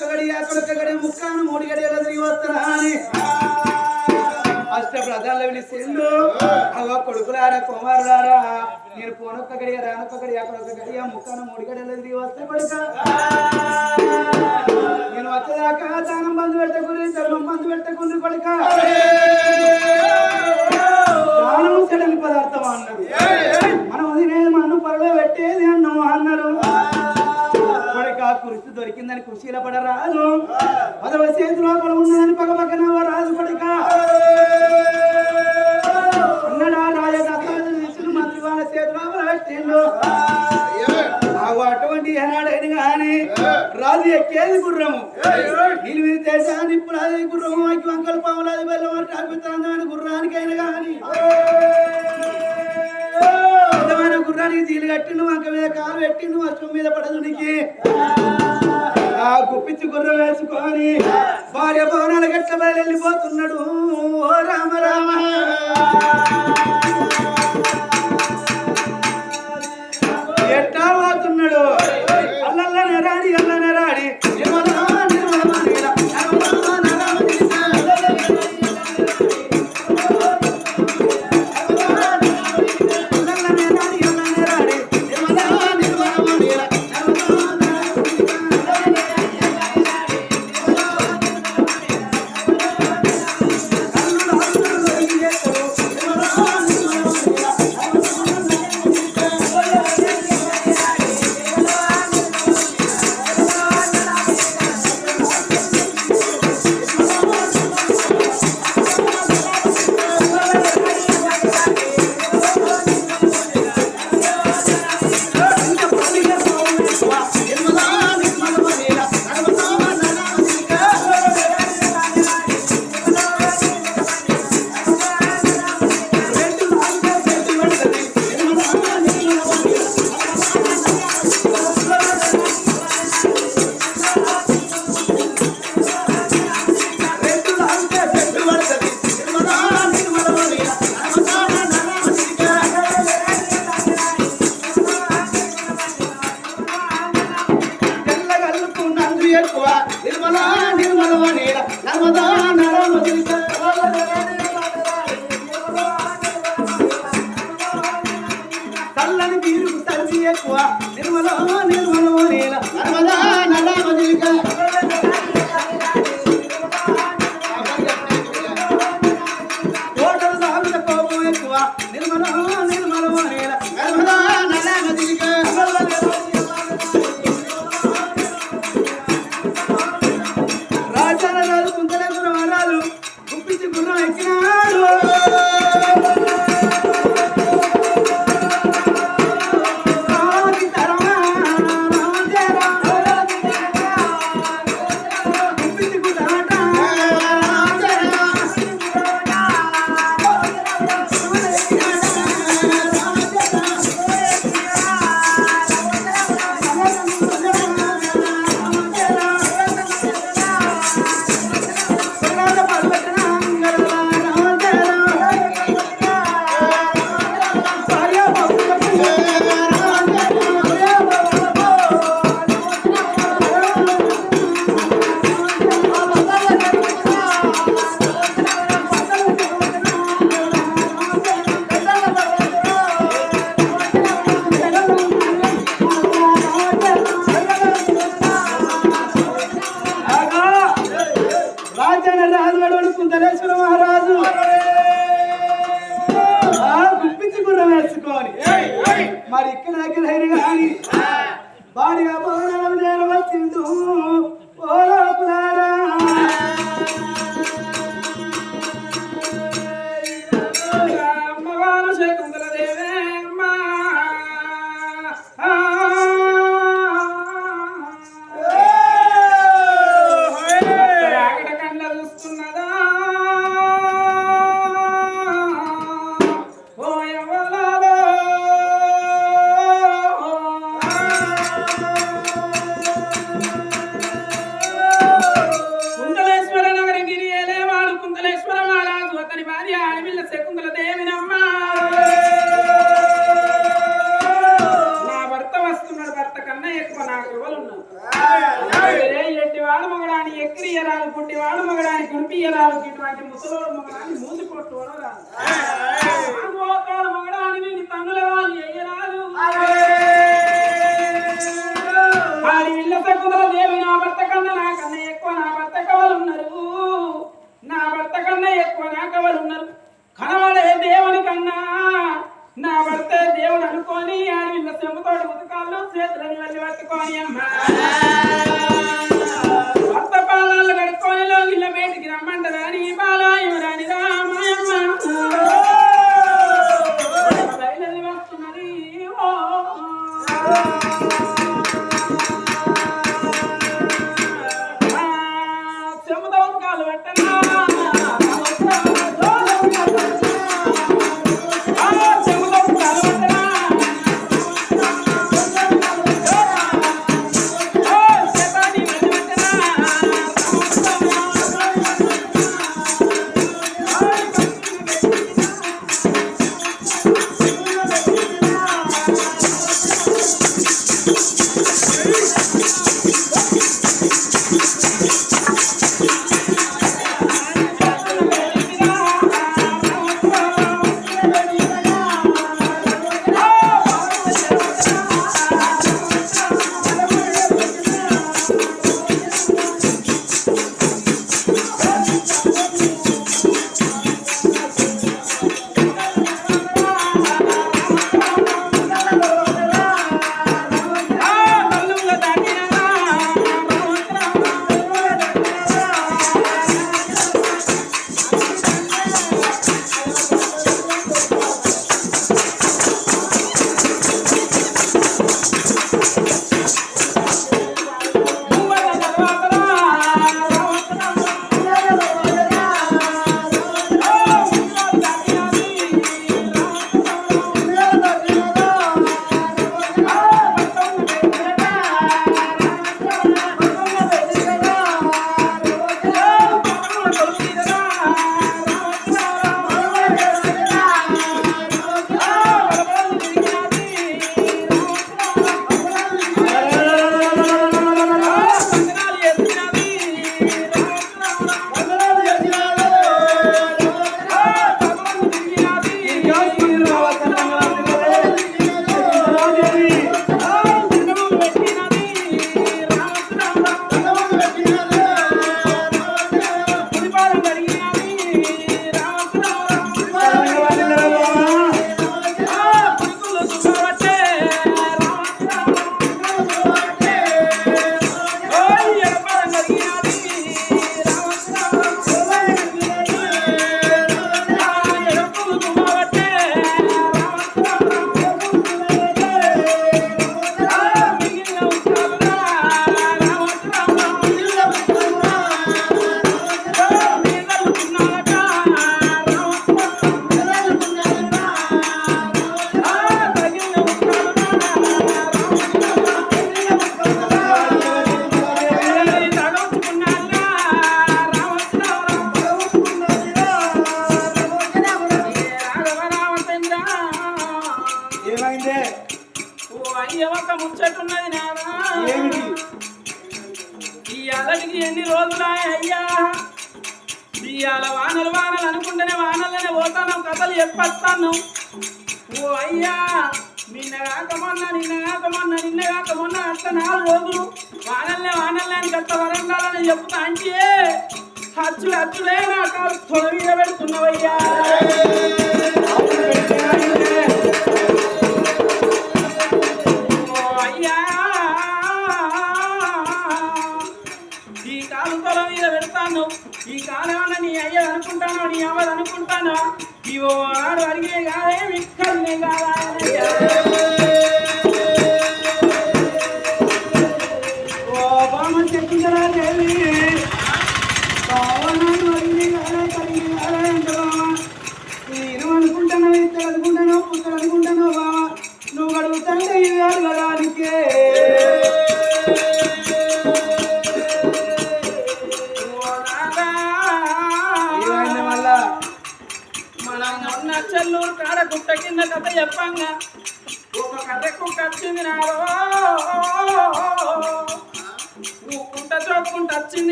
ಕಗಡಿ గడియ ಕಗಡಿ ಮುಕ್ಕಾನು ముక్కాను మూడు గడియలు తిరిగి వస్తానా అని అష్ట ప్రధాన పిలిచిండు అవ కొడుకులారా కుమారులారా నేను పోనొక్క గడియ రానొక్క గడియ కొడుక గడియ ముక్కాను మూడు గడియలు తిరిగి వస్తే కొడుక. నేను వచ్చేదాకా దానం బంధు పెట్టకుని చర్మం బంధు పెట్టకుని కొడుక. దానం చెడని పదార్థం అన్నది. మనం తినేది మన్ను పరలో పెట్టేది అన్నం అన్నారు. దొరికిందని కృషిలో పడరాదు పదవ చేతి లోపల ఉన్నదని పగ పక్కన రాజు కొడుక అన్నడా రాజ తీసుకుని మంత్రి వాళ్ళ చేతి లోపల పెట్టిండు. అటువంటి ఏనాడైన కానీ రాజు ఎక్కేది గుర్రము. నిలిమిది మీద చేసా నిప్పులు అది గుర్రము. అక్కి వంకలు పాములు బెల్లం అంటే అద్భుతమైన గుర్రానికైనా కానీ అందమైన గుర్రానికి తీలు కట్టిండు వంక మీద కాలు పెట్టిండు అశ్వం మీద పడదు నీకు. ఆ గుప్పించి గుర్ర వేసుకొని భార్య భవనాల గట్ల బయలు వెళ్ళిపోతున్నాడు ఓ రామ రామ. মালা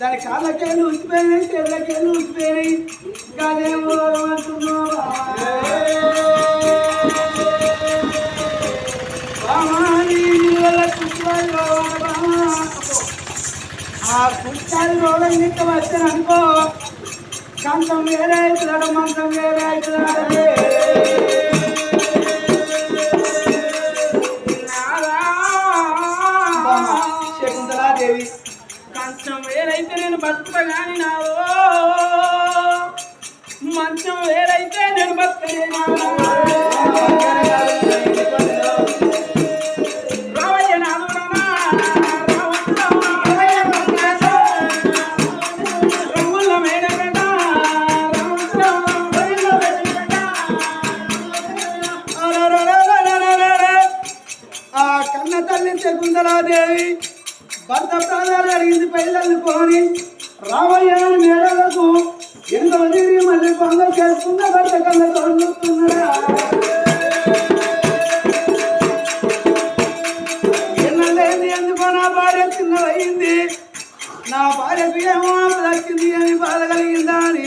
దాని కాళ్ళకేళ్ళు ఉసిపోయినాయి చేతులకేళ్ళు ఉసిపోయినాయి కాదేమో అంటున్నావు ఆ కుక్కలు రోగం ఇంత వచ్చాను అనుకో. కంచం వేరే అవుతున్నాడు మంచం వేరే అవుతున్నాడు రావయ్య రంగుల మేడగడ, ఆ కన్న తల్లి శకుంతలాదేవి భర్త ప్రాణాలు అడిగింది పిల్లల్ని పోని రామయ్య మేడలకు ఎంతో తిరిగి మళ్ళీ పొంగ చేసుకున్న భర్త కళ్ళ చూస్తున్నాడా ఎన్నలేని ఎందుకో నా భార్య చిన్నదయింది నా భార్యకు ఏమో దక్కింది అని బాధ కలిగిందా అని.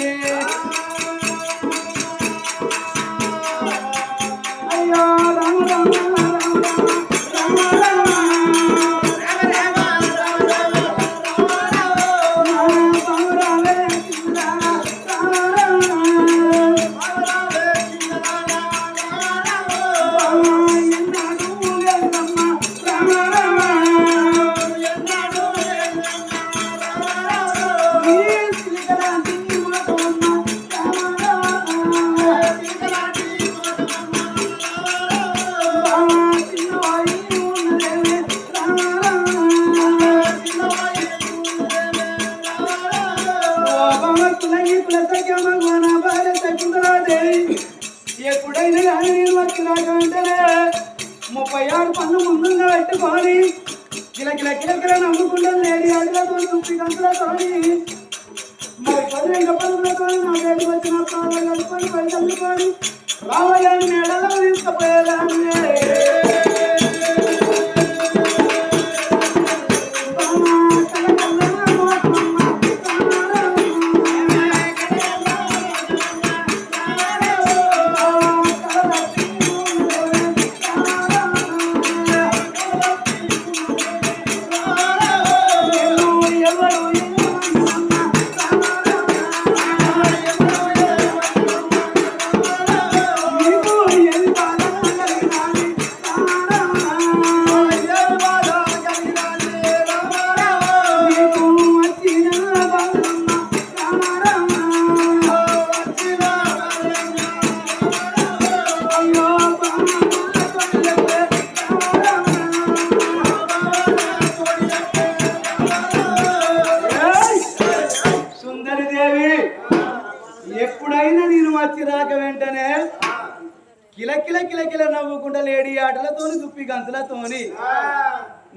అయ్యో రామ రామ.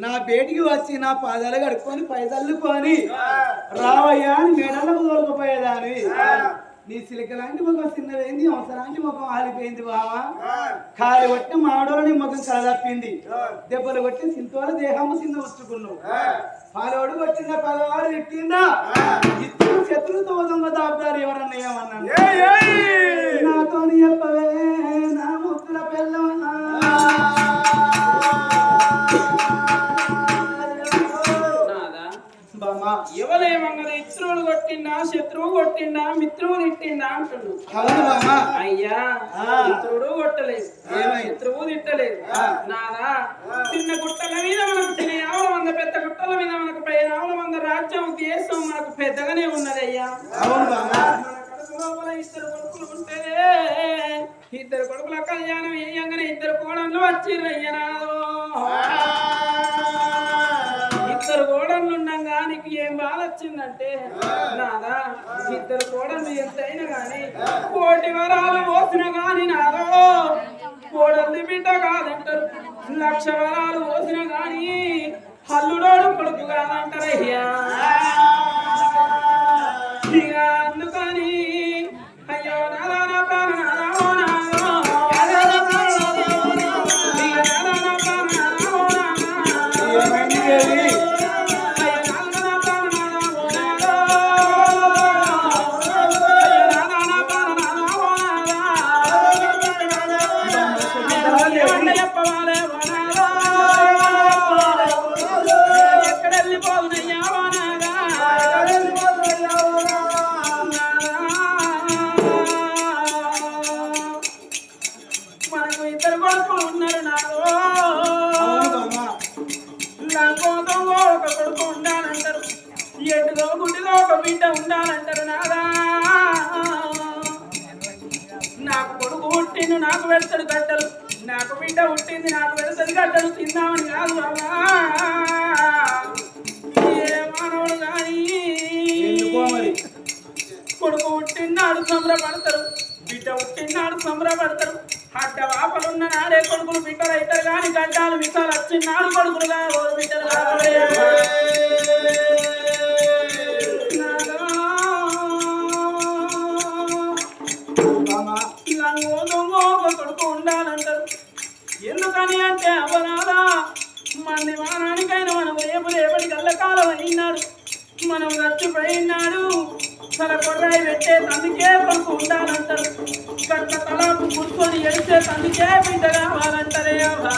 నా బేటికి వచ్చి నా పాదాలు కడుక్కొని పైసల్లుకొని రావయ్యా అని మేడలకు తోలుకుపోయేదాని నీ సిలిక లాంటి ముఖం చిన్నదైంది అవసరాంటి ముఖం ఆలిపోయింది బావా. కాలి కొట్టి మాడోని ముఖం కలదప్పింది. దెబ్బలు కొట్టి సింతోల దేహము సింద ఉంచుకున్నావు పాలోడు కొట్టిందా పదవాడు తిట్టిందా? ఇద్దరు శత్రులతో దొంగ దాపుతారు ఎవరన్నా ఏమన్నా నాతో చెప్పవే నా ముక్కుల పిల్లవన్నా ఎవరేమన్నది? ఇత్రువులు కొట్టిండా శత్రువు కొట్టిండా మిత్రువు తిట్టిండా బామా అయ్యా. మిత్రుడు కొట్టలేదు? శత్రువు తిట్టలేదు. నాదా చిన్న గుట్టల మీద మనకు చిన్న ఆవుల మంద పెద్ద గుట్టల మీద మనకు పై ఆవుల మంద రాజ్యం దేశం మనకు పెద్దగానే ఉన్నది అయ్యా. ఇద్దరు కొడుకులు ఉంటే ఇద్దరు కొడుకుల కళ్యాణం వేయంగానే ఇద్దరు కోడళ్ళు వచ్చిర్రయ్యనాదో వచ్చిందంటే నాదా ఇద్దరు కూడా మీ ఎంతైనా కానీ కోటి వరాలు పోసిన గాని నాదో కోడల్ది బిడ్డ కాదంటారు. లక్ష వరాలు పోసిన గాని హల్లుడోడు కొడుకు కాదంటారయ్యా. మనం ఖర్చుపోయినాడు తన కొర్రాయి పెట్టే తందుకే కొడుకు ఉండాలంటారు. కట్ట తలాపు కూర్చొని ఎడితే తందుకే బిడ్డ కావాలంటారే అవ్వా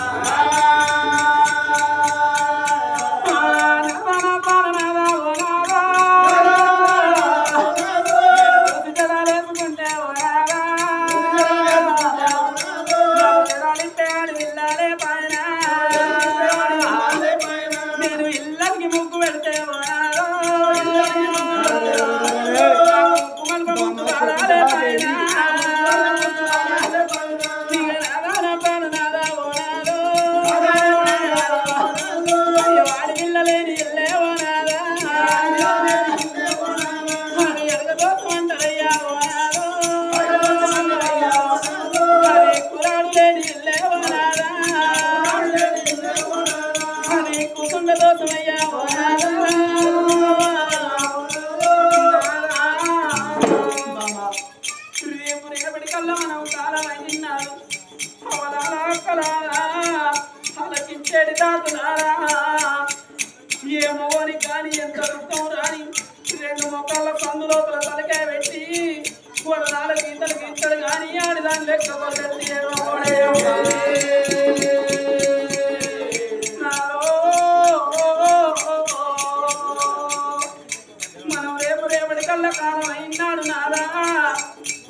కాలం అయినాడు నాదా.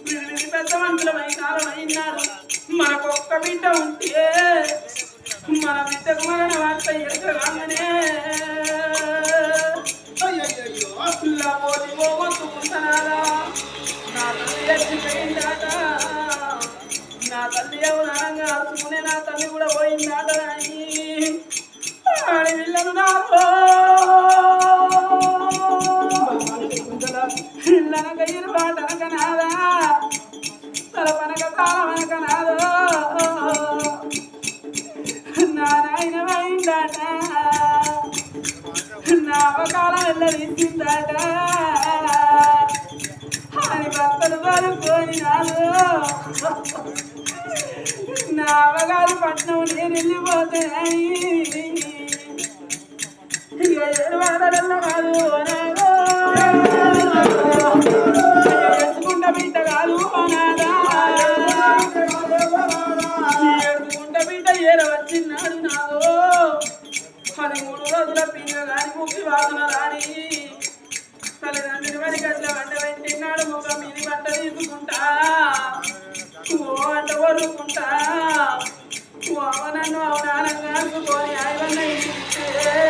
వీళ్ళు పెద్దవంతులమై కాలం అయినాడు మనకొక్క బిడ్డ ఉంటే మన బిడ్డకు మరణ వార్త ఎదురు ఆదరించిందట అని భర్తలు పడుకొని నాడు నా అవగారు పట్నం నేను వెళ్ళిపోతాయి ఏడు వాడలలో కాదు ఎత్తుకుంట బిడ్డ కాదు నాదా ఎత్తుకుంట బిడ్డ మూడు రోజుల పిల్ల కానీ ముక్కి వాదన తిరుగుతుంటా ఓ అంట వరుకుంటా ఓ అవనన్ను అవనానంగా అనుకోని ఆయవన్న ఇంటింటే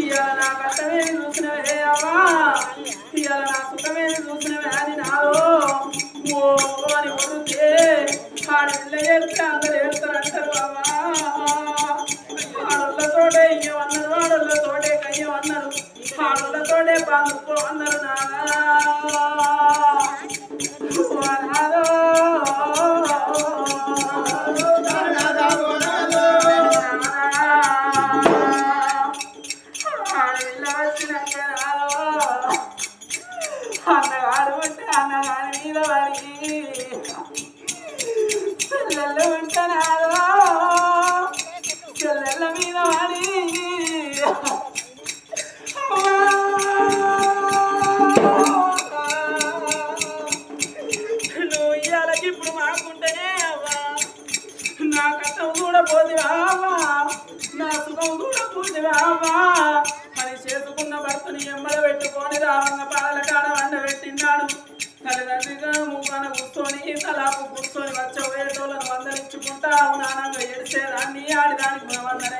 ఇవాళ నా కష్టమేది చూసినవే అమ్మా ఇవాళ నా సుఖమేది చూసినవే అది నాలో ఓ అని కొడితే అన్నారు నాగా కూర్చొని తలాపు కూర్చొని వచ్చేటోళ్ళను వందలించుకుంటా నానంగా ఎడిసేదాన్ని ఆడిదానికి గుణవందనయ్యా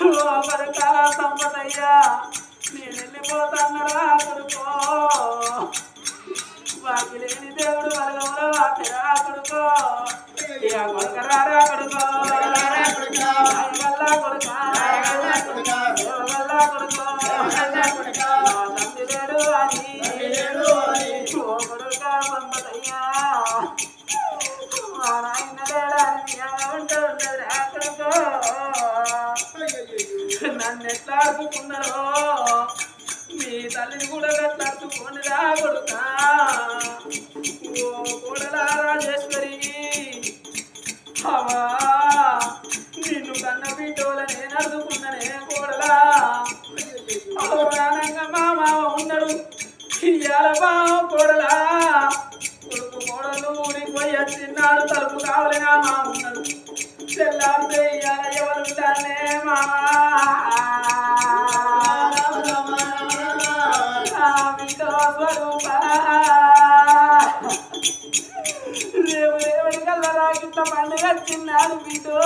ఓ సంపదయ్యా నేను వెళ్ళిపోతానరా కొడుకో వాకి లేని దేవుడు వరగముల వాకిరా కొడుకో ఇక కొడుకరారా కొడుకో కొడుకో నన్ను మీ తల్లిని కూడా కట్టాడుకోని రా కొడుకా. ఓ కోడలా రాజేశ్వరి అవా నిన్ను కన్న బిడ్డోల నేను అడుగుకున్నానే కోడలా? అవరానంగా మా మామ ఉన్నాడు ఇయ్యాల బావ కోడలా. కొడుకు కోడలు ఊడిపోయి వచ్చిన్నాడు తలుపు కావాలి మా ఉన్నాడు తెల్లారితే ఇయ్యాల ఎవరు ఉంటానే మామా? చిన్నాడు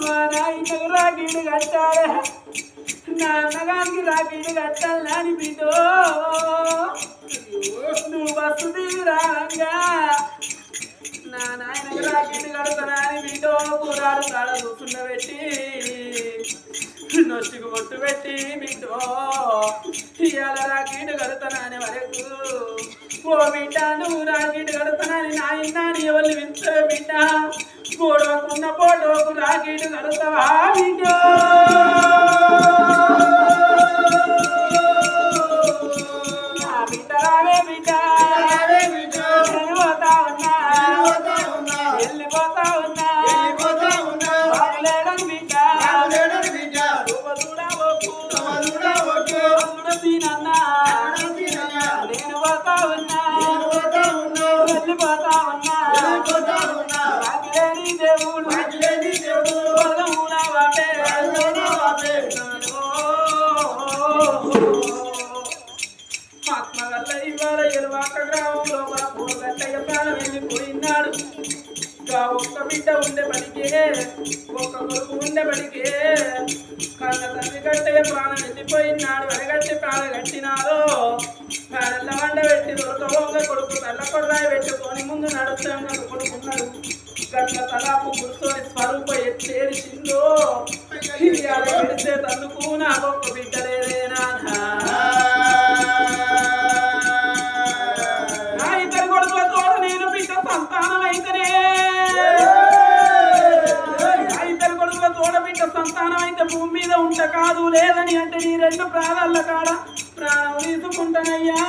మా నాయనకు రాకీడు కట్టాలి. నా రాకీడు కట్టాలి నాని బిడ్డో నువ్వు బస్సు దిగి రాగా నా నాయనకు రాకీడు కడతానా అని బిడ్డో కూరాడు కాడ పెట్టి నొచ్చుకు బొట్టు పెట్టి బిడ్డో ఇవాళ రాకీడు కడతానని వరకు ఓ బిడ్డ నువ్వు రాకీడు కడతానని నాయనాన్ని ఎవరు వింటారు బిడ్డ? గోడవకున్న పోటోకు రాకీడు కడతావా బిడ్డో? ఉండే బడికే ఒక్క కొడుకు ఉండే బడికే కన్న తల్లి కట్టే ప్రాణం వెళ్ళిపోయినాడు అడగట్టి ప్రాణ కట్టినారు మేడల్ల వండ పెట్టి దొరకవోగ కొడుకు తల్ల కొడరాయి పెట్టుకొని ముందు నడుస్తాను కొడుకున్నాడు గట్ల తలాపు గుర్తోని స్వరూప ఎత్తేరిచిందో. తల్లుకు పెడితే నాకు ఒక్క బిడ్డ. కాదు లేదని అంటే నీ రెండు ప్రాణాల కాడ ప్రాణం తీసుకుంటానయ్యా.